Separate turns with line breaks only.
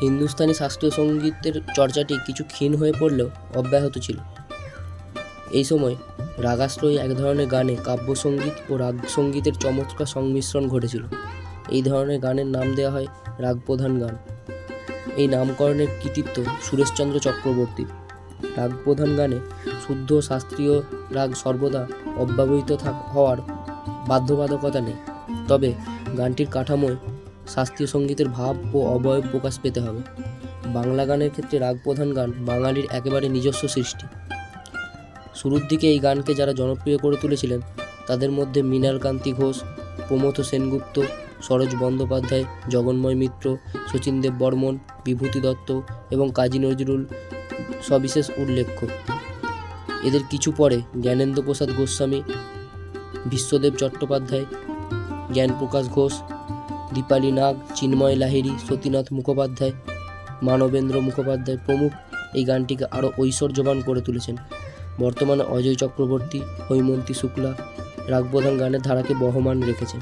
হিন্দুস্তানি শাস্ত্রীয় সঙ্গীতের চর্চাটি কিছু ক্ষীণ হয়ে পড়লেও অব্যাহত ছিল। এই সময় রাগাশ্রয়ী এক ধরনের গানে কাব্যসঙ্গীত ও রাগ সঙ্গীতের চমৎকার সংমিশ্রণ ঘটেছিল। এই ধরনের গানের নাম দেওয়া হয় রাগপ্রধান গান। এই নামকরণের কৃতিত্ব সুরেশচন্দ্র চক্রবর্তীর। রাগপ্রধান গানে শুদ্ধ শাস্ত্রীয় রাগ সর্বদা অব্যবহৃত থাক, হওয়ার বাধ্যবাধকতা নেই। তবে গানটির কাঠামোয় শাস্ত্রীয় সঙ্গীতের ভাব ও অবয়ব প্রকাশ পেতে হবে। বাংলা গানের ক্ষেত্রে রাগ প্রধান গান বাঙালির একেবারে নিজস্ব সৃষ্টি। শুরুর দিকে এই গানকে যারা জনপ্রিয় করে তুলেছিলেন, তাদের মধ্যে মৃণালকান্তি ঘোষ, প্রমথ সেনগুপ্ত, সরোজ বন্দ্যোপাধ্যায়, জগন্ময় মিত্র শচীনদেব বর্মন, বিভূতি দত্ত এবং কাজী নজরুল সবিশেষ উল্লেখ্য। এদের কিছু পরে জ্ঞানেন্দ্র প্রসাদ গোস্বামী, বিশ্বদেব চট্টোপাধ্যায়, জ্ঞানপ্রকাশ ঘোষ দীপালি নাগ, চিন্ময় লাহিড়ী, সতীনাথ মুখোপাধ্যায়, মানবেন্দ্র মুখোপাধ্যায় প্রমুখ এই গানটিকে আরও ঐশ্বর্যবান করে তুলেছেন। বর্তমানে অজয় চক্রবর্তী, হৈমন্তী শুক্লা রাগপ্রধান গানের ধারাকে বহমান রেখেছেন।